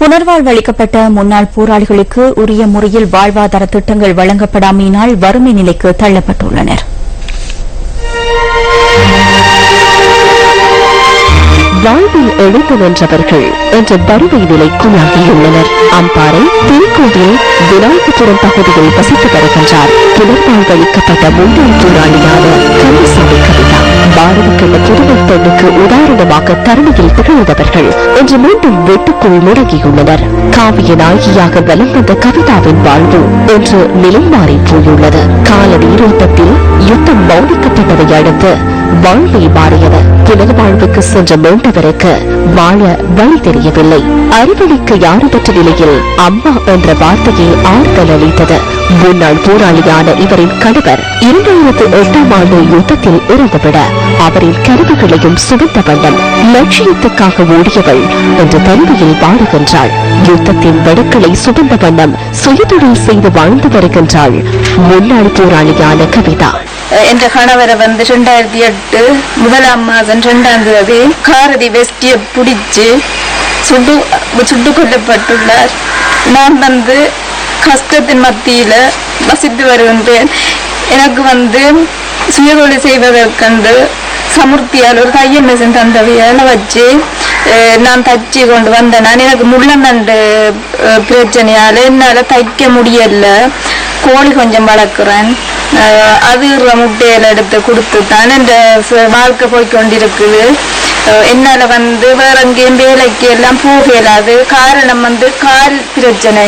புனர்வாழ்வளிக்கப்பட்ட முன்னாள் போராளிகளுக்கு உரிய முறையில் வாழ்வாதார திட்டங்கள் வழங்கப்படாமையினால் வறுமை நிலைக்கு தள்ளப்பட்டுள்ளனர். வாழ்வில் எழுந்து நின்றவர்கள் என்ற வறுமை நிலைக்குள்ளாகியுள்ளனர் அம்பாறை திருக்கோவில் விநாயகபுரம் பகுதியில் வசித்து வருகின்றார். புனர்வாழ்வளிக்கப்பட்ட முன்னாள் போராளியான கந்தசாமி கவிதா பாரதிக்கண்ட உதாரணமாக தருணியில் திகழ்ந்தவர்கள் இன்று மீண்டும் வீட்டுக்குள் முடங்கியுள்ளனர். காவிய நாயகியாக வலம் வந்த கவிதாவின் வாழ்வு இன்று நிலை மாறி போயுள்ளது. கால நீரோட்டத்தில் யுத்தம் மௌனிக்கப்பட்டதை அடுத்து வாழ்வை மாறியது புனர்வாழ்வுக்கு சென்ற மீண்டவருக்கு வாழ வழி தெரியவில்லை. அறிவளிக்க யாருமற்ற நிலையில் அம்மா என்ற வார்த்தையை ஆறுதல் அளித்தது. முன்னாள் போராளியான இவரின் கணவர் இரண்டாயிரத்து எட்டாம் ஆண்டு யுத்தத்தில் இறந்துவிட அவரின் கருவிகளையும் சுமந்த வண்ணம் லட்சியத்துக்காக ஓடியவள் என்று தனிமையில் வாடுகின்றாள். யுத்தத்தின் வெடுக்களை சுமந்த வண்ணம் சுயதொழில் செய்து வாழ்ந்து வருகின்றாள் முன்னாள் போராளியான கவிதா. என்ற கணவரை வந்து ரெண்டாயிரத்தி எட்டு முதலாம் மாதம் ரெண்டாம் தேதி காரதி வெஸ்டியை பிடிச்சு சுட்டு சுட்டு கொல்லப்பட்டுள்ளார். நான் வந்து கஷ்டத்தின் மத்தியில வசித்து வருகின்றேன். எனக்கு வந்து சுயதொழில் செய்வதற்கென்று சமுர்த்தியால் ஒரு தையல் மிஷின் தந்தவையால் வச்சு நான் தச்சு கொண்டு வந்தேன். நான் எனக்கு முள்ளநண்டு பிரச்சனையால் என்னால் தைக்க முடியல. கோழி கொஞ்சம் வளர்க்குறேன். அது முட்டையில் எடுத்து கொடுத்து தான் இந்த வாழ்க்கை போய் கொண்டிருக்குது. என்னால வந்து வேற எங்கேயும் வேலைக்கு எல்லாம் போக இயலாது காரணம் வந்து கால் பிரச்சனை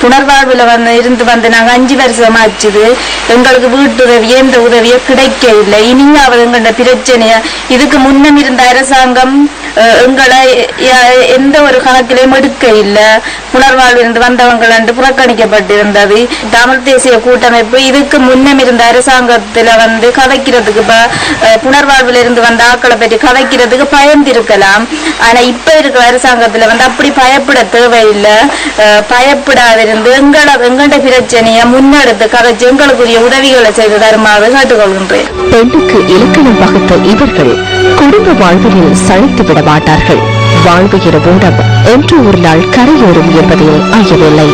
புனர்வாழ்வுல வந்து இருந்து வந்து நாங்க அஞ்சு வருஷம் ஆச்சுது எங்களுக்கு வீட்டு உதவி எந்த உதவியோ கிடைக்க இல்லை இனியாவது எங்களோட பிரச்சனைய இதுக்கு முன்னம் இருந்த அரசாங்கம் அஹ், எங்களை எந்த ஒரு கணக்கிலையும் எடுக்க இல்லை புனர்வாழ்விலிருந்து வந்தவங்கள் என்று புறக்கணிக்கப்பட்டிருந்தது தமிழ் தேசிய கூட்டமைப்பு இதுக்கு முன்னம் இருந்த அரசாங்கத்துல வந்து கதைக்கிறதுக்கு ப- புனர்வாழ்வுல இருந்து வந்த ஆக்களை பற்றி கதைக்கிறதுக்கு பயந்திருக்கலாம். ஆனா இப்ப இருக்கிற அரசாங்கத்துல வந்து அப்படி பயப்பட தேவையில்லை. பயப்படாதிருந்து எங்கள எங்கட பிரச்சனையை முன்னெடுத்து கதைச்சு எங்களுக்குரிய உதவிகளை செய்து தருமாறு கேட்டுக்கொள்கின்றேன். பெண்ணுக்கு இலக்கணம் வகுத்த இவர்கள் குடும்ப வாழ்வினில் சளைத்து விட மாட்டார்கள். வாழ்வுகிற என என்று ஒரு நாள் கரையேறும் என்பதில் ஐயமில்லை.